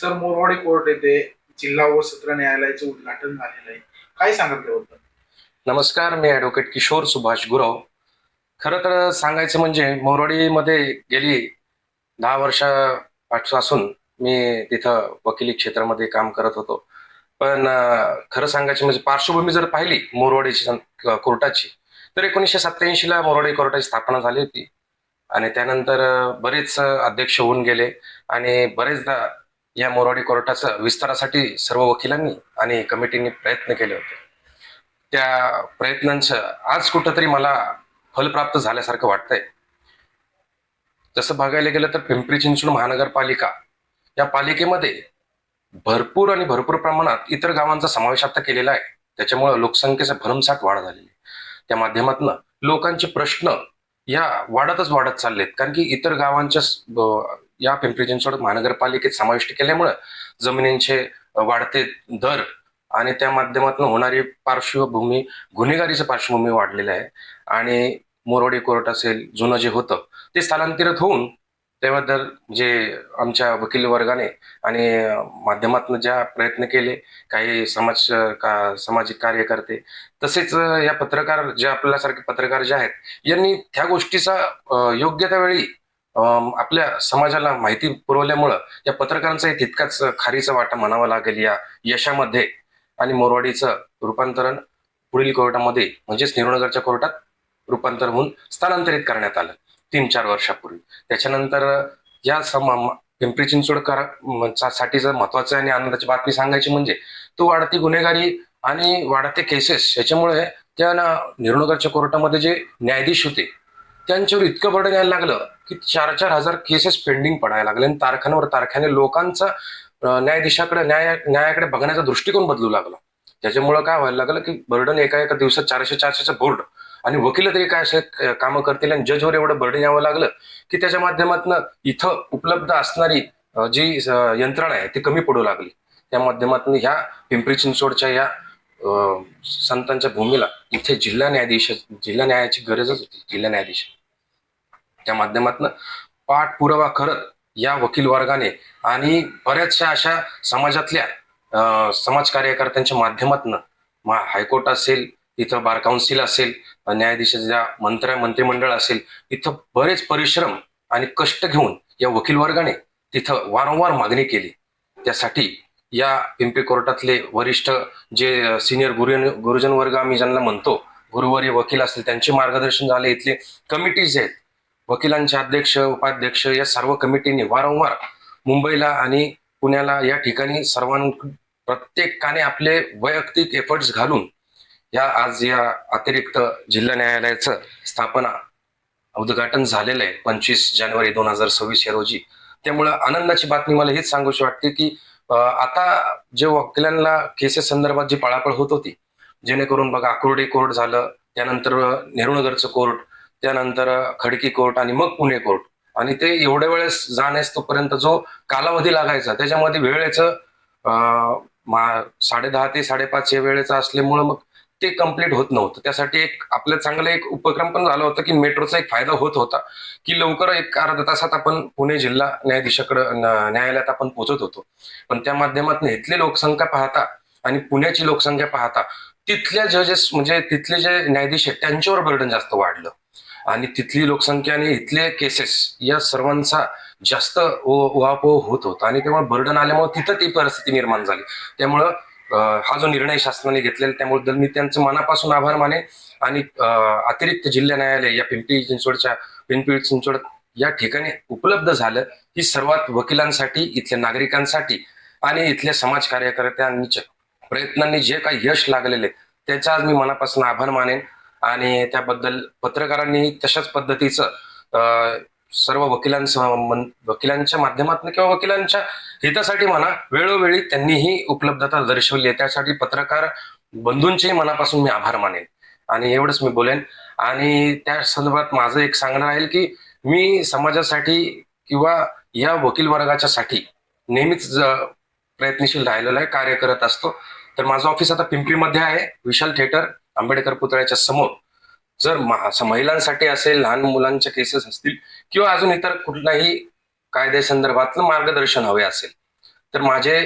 Sir Morwadi court येथे जिल्हा व सत्र न्यायालयाचे उद्घाटन झालेलं आहे. काय सांगाल त्याबद्दल? नमस्कार मी ॲडव्होकेट किशोर सुभाष गुरव. खरं तर सांगायचं म्हणजे मोरवाडीमध्ये गेली दहा वर्षापासून मी तिथं वकिली क्षेत्रामध्ये काम करत होतो. पण खरं सांगायचं म्हणजे पार्श्वभूमी जर पाहिली मोरवाडीची कोर्टाची तर एकोणीसशे सत्त्याऐंशीला मोरवाडी कोर्टाची स्थापना झाली होती. आणि त्यानंतर बरेच अध्यक्ष होऊन गेले. आणि बरेचदा या मोरवाडी कोर्टाचा विस्तारासाठी सर्व वकिलांनी आणि कमिटींनी प्रयत्न केले होते. त्या प्रयत्नांचं आज कुठंतरी मला फल प्राप्त झाल्यासारखं वाटतंय. तसं बघायला गेलं तर पिंपरी चिंचवड महानगरपालिका या पालिकेमध्ये भरपूर आणि भरपूर प्रमाणात इतर गावांचा समावेश आता केलेला आहे. त्याच्यामुळे लोकसंख्येचा भरमसाठ वाढ झालेली आहे. त्या माध्यमातून लोकांचे प्रश्न या वाढतच वाढत चाललेत. कारण की इतर गावांच्या या पिंपरी चिंचवड महानगरपालिकेत समाविष्ट केल्यामुळं जमिनींचे वाढते दर आणि त्या माध्यमातून होणारी पार्श्वभूमी गुन्हेगारीचं पार्श्वभूमी वाढलेलं आहे. आणि मोरवाडी कोर्ट असेल जुनं जे होतं ते स्थलांतरित होऊन त्याबद्दल जे आमच्या वकील वर्गाने आणि माध्यमातून ज्या प्रयत्न केले काही समाज का सामाजिक कार्यकर्ते तसेच या पत्रकार जे आपल्यासारखे पत्रकार जे आहेत यांनी त्या गोष्टीचा योग्य त्यावेळी आपल्या समाजाला माहिती पुरवल्यामुळं या पत्रकारांचाही तितकाच खारीचा वाटा म्हणावा लागेल या यशामध्ये. आणि मोरवाडीचं रूपांतरण पुढील कोर्टामध्ये म्हणजेच निरुनगरच्या कोर्टात रूपांतर होऊन स्थलांतरित करण्यात आलं तीन चार वर्षापूर्वी. त्याच्यानंतर या सम पिंपरी चिंचवडकर साठीचं चा- महत्वाचं आणि आनंदाची बातमी सांगायची म्हणजे तो वाढती गुन्हेगारी आणि वाढते केसेस याच्यामुळे त्या ना निरुनगरच्या कोर्टामध्ये जे न्यायाधीश होते त्यांच्यावर इतकं बर्डन यायला लागलं की चार चार हजार केसेस पेंडिंग पडायला लागले. आणि तारखांवर तारखाने लोकांचा न्यायाधीशाकडे न्याय न्यायाकडे बघण्याचा दृष्टिकोन बदलू लागला. त्याच्यामुळं काय व्हायला लागलं की बर्डन एका एका दिवसात चारशे चारशेचा बोर्ड आणि वकील तरी काय असे कामं करतील आणि जजवर एवढं बर्डन यावं लागलं की त्याच्या माध्यमातून इथं उपलब्ध असणारी जी यंत्रणा आहे ती कमी पडू लागली. त्या माध्यमातून ह्या पिंपरी चिंचवडच्या या संतांच्या भूमीला इथे जिल्हा न्यायाधीश जिल्हा न्यायाची गरजच होती जिल्हा न्यायाधीश. त्या माध्यमातून पाठपुरावा करत या वकील वर्गाने आणि बऱ्याचशा अशा समाजातल्या समाज कार्यकर्त्यांच्या माध्यमातून हायकोर्ट असेल इथं बार काउन्सिल असेल न्यायाधीशाच्या मंत्र्या मंत्रिमंडळ असेल तिथं बरेच परिश्रम आणि कष्ट घेऊन या वकील वर्गाने तिथं वारंवार मागणी केली. त्यासाठी या पिंपरी कोर्टातले वरिष्ठ जे सिनियर गुरु गुरुजन वर्ग आम्ही ज्यांना म्हणतो गुरुवारी वकील असतील त्यांचे मार्गदर्शन झाले. इथले कमिटीज आहेत. वकिलांचे अध्यक्ष उपाध्यक्ष या सर्व कमिटीने वारंवार मुंबईला आणि पुण्याला या ठिकाणी सर्वां प्रत्येकाने आपले वैयक्तिक एफर्ट्स घालून या आज या अतिरिक्त जिल्हा न्यायालयाचं स्थापना उद्घाटन झालेलं आहे पंचवीस जानेवारी दोन हजार सव्वीस या रोजी. त्यामुळं आनंदाची बातमी मला हेच सांगूशी वाटते की आता जे वकिलांना केसेस संदर्भात जी पळापळ होत होती जेणेकरून बघा आकुर्डे कोर्ट झालं त्यानंतर नेहरूनगरचं कोर्ट त्यानंतर खडकी कोर्ट आणि मग पुणे कोर्ट. आणि ते एवढ्या वेळेस जाण्यास तोपर्यंत जो कालावधी लागायचा त्याच्यामध्ये वेळेचं मा- साडेदहा ते साडेपाच या वेळेचा असल्यामुळं मग ते कंप्लीट होत नव्हतं. त्यासाठी एक आपलं चांगलं एक उपक्रम पण झाला होता की मेट्रोचा एक फायदा होत होता की लवकर एक अर्धा तासात आपण पुणे जिल्हा न्यायाधीशाकडे न्यायालयात आपण पोहोचत होतो. पण त्या माध्यमातून इथली लोकसंख्या पाहता आणि पुण्याची लोकसंख्या पाहता तिथल्या जजेस म्हणजे तिथले जे न्यायाधीश आहेत त्यांच्यावर बर्डन जास्त वाढलं. आणि तिथली लोकसंख्या आणि इथले केसेस या सर्वांचा जास्त उहापोह होत होता. आणि त्यामुळे बर्डन आल्यामुळे तिथं ती परिस्थिती निर्माण झाली. त्यामुळं हा जो निर्णय शासनाने घेतलेला त्यामुळे मी त्यांचं मनापासून आभार माने आणि अतिरिक्त जिल्हा न्यायालय या पिंपरी चिंचवडच्या पिंपरी चिंचवड या ठिकाणी उपलब्ध झालं ही सर्वात वकिलांसाठी इथल्या नागरिकांसाठी आणि इथल्या समाज कार्यकर्त्यांच्या प्रयत्नांनी जे काही यश लागलेले त्याचा आज मी मनापासून आभार मानेन आणि त्याबद्दल पत्रकारांनी तशाच पद्धतीचं सर्व वकिलांसह वकिलांच्या माध्यमातून किंवा वकिलांच्या हितासाठी म्हणा वेळोवेळी त्यांनीही उपलब्धता दर्शवली आहे. त्यासाठी पत्रकार बंधूंचेही मनापासून मी आभार मानेन. आणि एवढंच मी बोलेन. आणि त्या संदर्भात माझं एक सांगणं राहील की मी समाजासाठी किंवा या वकील वर्गाच्यासाठी नेहमीच प्रयत्नशील राहिलेलो आहे कार्य करत असतो. तर माझं ऑफिस आता पिंपरीमध्ये आहे विशाल थिएटर आंबेडकर पुतळ्याच्या समोर. जर महिलांसाठी असेल लहान मुलांच्या केसेस असतील किंवा अजून इतर कुठलाही कायद्यासंदर्भातलं मार्गदर्शन हवे असेल तर माझे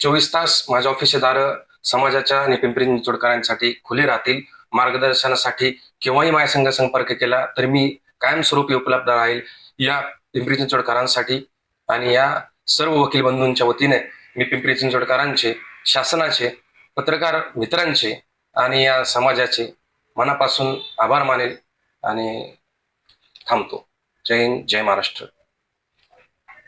चोवीस तास माझ्या ऑफिसचे दार समाजाच्या आणि पिंपरी चिंचवडकरांसाठी खुले राहतील. मार्गदर्शनासाठी केव्हाही माझ्या संघ संपर्क केला तर मी कायमस्वरूपी उपलब्ध राहील. या पिंपरी चिंचवडकरांसाठी आणि या सर्व वकील बंधूंच्या वतीने मी पिंपरी चिंचवडकरांचे शासनाचे पत्रकार मित्रांचे आणि या समाजाचे मनापासून आभार मानेल आणि थांबतो. जय हिंद जय महाराष्ट्र.